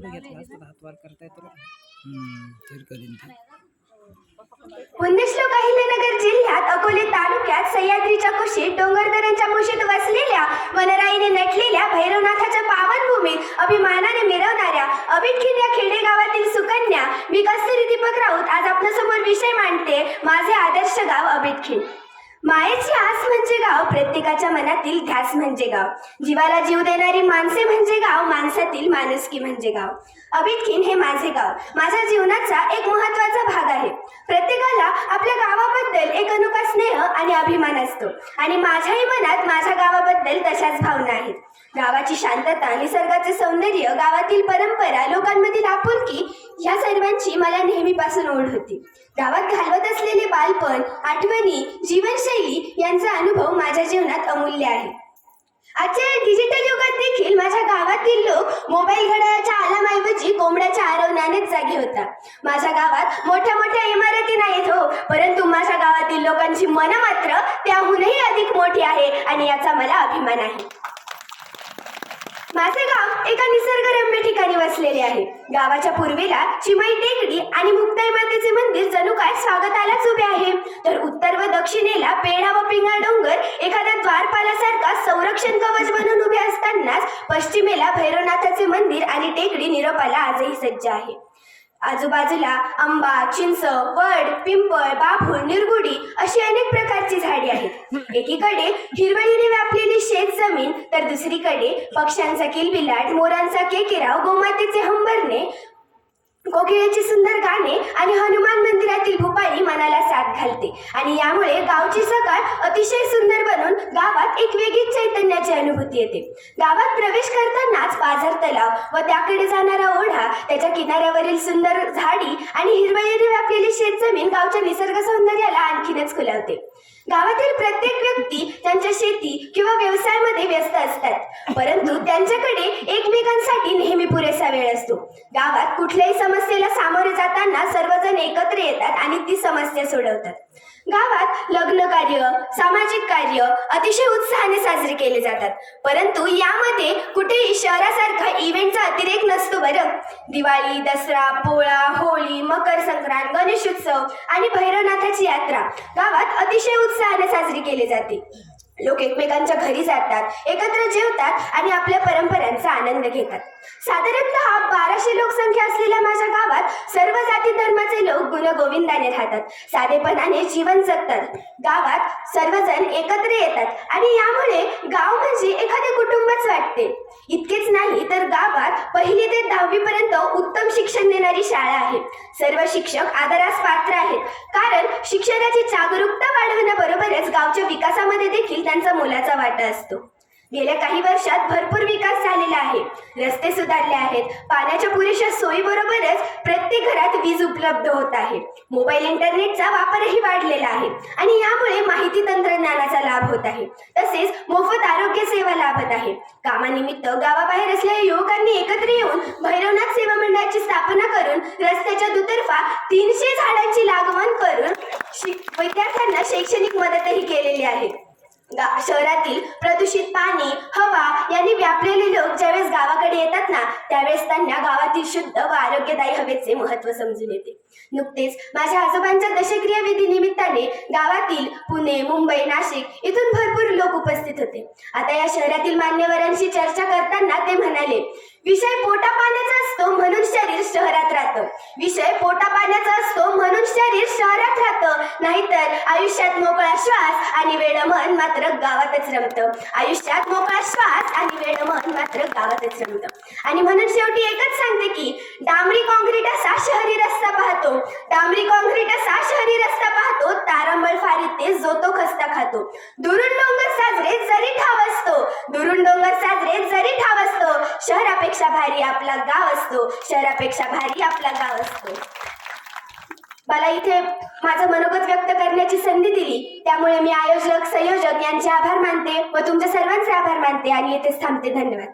पुढे घेतला असता तर हातवार करता येतो तर करीन ती पुण्यश्लोक अहिल्यानगर जिल्ह्यात अकोले तालुक्यात सह्याद्रीच्या कुशीत डोंगरदऱ्यांच्या कुशीत वसलेल्या वनराईने नटलेल्या भैरवनाथाच्या पावनभूमीत अभिमानाने मिरवणाऱ्या अबिटखिन या खेडेगावातील सुकन्या मी कस्तुरी दीपक राऊत आज आपल्यासमोर विषय मांडते. माझे आदर्श गाव अबिटखिन मायेची आस म्हणजे गाव प्रत्येकाच्या मनातील ध्यास म्हणजे गाव. जीवाला जीव देणारी माणसे म्हणजे गाव माणसातील माणुसकी म्हणजे गाव. अबिटखिन हे माझे गाव. माझ्या जीवनाचा एक महत्त्वाचा भाग आहे प्रत्येकाला आपल्या गावाबद्दल एक अनोखा स्नेह आणि अभिमान असतो. आणि माझ्याही मनात माझ्या गावाबद्दल तशाच भावना आहेत. गावाची शांतता निसर्गाचे सौंदर्य गावातील परंपरा लोकांमधील आपुलकी ह्या सर्वांची मला नेहमीपासून ओढ होती. गावात घालवत असलेले बालपण आठवणी जीवनशैली यांचा अनुभव माझ्या जीवनात अमूल्य आहे. आजच्या डिजिटल युगात देखील माझ्या गावातील लोक मोबाईल घड्याळाच्या आलामाऐवजी जागी होता. माझ्या गावात मोठ्या मोठ्या इमारती नाहीत हो. परंतु माझ्या गावातील लोकांची मन मात्र त्याहूनही अधिक मोठी आहे आणि याचा मला अभिमान आहे. माझे गाव एका निसर्गरम्य ठिकाणी वसलेले आहे. गावाच्या पूर्वेला चिमई टेकडी आणि मुक्ताई मातेचे मंदिर जणू काय स्वागतालाच उभे आहे. तर उत्तर व दक्षिणेला पेढा व पिंगळा डोंगर एखाद्या द्वारपालासारखा संरक्षण कवच बनून उभे असतानाच पश्चिमेला भैरवनाथाचे मंदिर आणि टेकडी निरोपाला आजही सज्ज आहे. आजूबाजूला आंबा चिंच वड पिंपळ बाभूळ निरगुडी अशी अनेक प्रकारची झाडे आहेत. एकीकडे हिरवळीने व्यापलेली शेत जमीन तर दुसरीकडे पक्ष्यांचा किलबिलाट मोरांचा केकेराव गोमातेचे हंबरणे कोकिळेची सुंदर गाणे आणि हनुमान मंदिरातील भूपाळी मनाला साथ घालते. आणि यामुळे गावची सकाळ अतिशय सुंदर बनून गावात एक वेगळी चैतन्याची अनुभूती येते. गावात प्रवेश करतानाच पाझर तलाव व त्याकडे जाणारा ओढा त्याच्या किनाऱ्यावरील सुंदर झाडी आणि हिरवळीने व्यापलेली शेतजमीन गावच्या निसर्ग सौंदर्याला आणखीनच खुलावते. गावातील प्रत्येक व्यक्ती त्यांच्या शेती किंवा व्यवसायामध्ये व्यस्त असतात. परंतु त्यांच्याकडे एकमेकांसाठी नेहमी पुरेसा वेळ असतो. गावात कुठल्याही समस्येला सामोरे जाताना सर्वजण एकत्र येतात आणि ती समस्या सोडवतात. गावात लग्न कार्य सामाजिक कार्य अतिशय उत्साहाने साजरे केले जातात. परंतु यामध्ये कुठेही शहरासारखा इव्हेंटचा अतिरेक नसतो बरं. दिवाळी दसरा पोळा होळी मकर संक्रांत गणेशोत्सव आणि भैरवनाथाची यात्रा गावात अतिशय उत्साहाने साजरी केली जाते. लोक एकमेकांच्या घरी जातात एकत्र जेवतात आणि आपल्या परंपरांचा आनंद घेतात. साधारणतः बाराशे लोकसंख्या असलेल्या माझ्या गावात सर्व जाती धर्माचे लोक गुणगोविंदाने राहतात. साधेपणाने जीवन जगतात. गावात सर्वजण एकत्र येतात आणि यामुळे गाव म्हणजे एखादे कुटुंबच वाटते. इतकेच नाही तर गावात पहिली ते दहावी पर्यंत उत्तम शिक्षण देणारी शाळा आहे. सर्व शिक्षक आदरास पात्र आहेत. कारण शिक्षणाची जागरूकता वाढवण्याबरोबरच गावच्या विकासामध्ये देखील त्यांचा मोलाचा वाटा असतो. गेल्या काही वर्षात भरपूर विकास झालेला आहे. रस्ते सुधारले आहेत. पाण्याच्या पुरेशा सोयीबरोबरच प्रत्येक घरात वीज उपलब्ध होत आहे. मोबाईल इंटरनेटचा वापरही वाढलेला आहे. आणि यामुळे माहिती तंत्रज्ञानाचा लाभ होत आहे. तसेच मोफत आरोग्य सेवा लाभत आहे. कामानिमित्त गावाबाहेर असलेल्या युवकांनी एकत्र येऊन भैरवनाथ सेवा मंडळाची स्थापना करून रस्त्याच्या दुतर्फा तीनशे झाडांची लागवण करून विद्यार्थ्यांना शैक्षणिक मदतही केलेली आहे. शहरातील प्रदूषित पाणी हवा यांनी व्यापलेले लोक ज्यावेळेस गावाकडे येतात ना त्यावेळेस त्यांना गावातील शुद्ध व आरोग्यदायी हवेचे महत्त्व समजून येते. नुकतेच माझ्या आजोबांच्या दशक्रिया विधी निमित्ताने गावातील पुणे मुंबई नाशिक इथून भरपूर लोक उपस्थित होते. आता या शहरातील मान्यवरांशी चर्चा करताना ते म्हणाले विषय पोटा असतो म्हणून शरीर शहरात राहतं विषय पोटा पाण्याचा असतो म्हणून शरीर शहरात राहतं नाहीतर आयुष्यात मोकळा श्वास आणि वेडमन मात्र गावातच रमतं. आयुष्यात मोकळा श्वास आणि वेडमन मात्र गावातच रमतं. आणि म्हणून शेवटी एकच सांगते की डांबरी कॉन्क्रीट असा शहरी रस्ता पाहतो. डांबरी कॉन्क्रीट असा शहरी रस्ता पाहतो तारंबळ फारीते जो तो खस्ता खातो. दुरून डोंगर साजरे जरी ठाव असतो दुरून डोंगर साजरे जरी ठाव असतो शहरापेक्षा भारी आपला गाव असतो शहरापेक्षा भारी आपला गाव असतो. मला इथे माझं मनोगत व्यक्त करण्याची संधी दिली. त्यामुळे मी आयोजक संयोजक यांचे आभार मानते व तुमच्या सर्वांचे आभार मानते. आणि येथेच थांबते. धन्यवाद.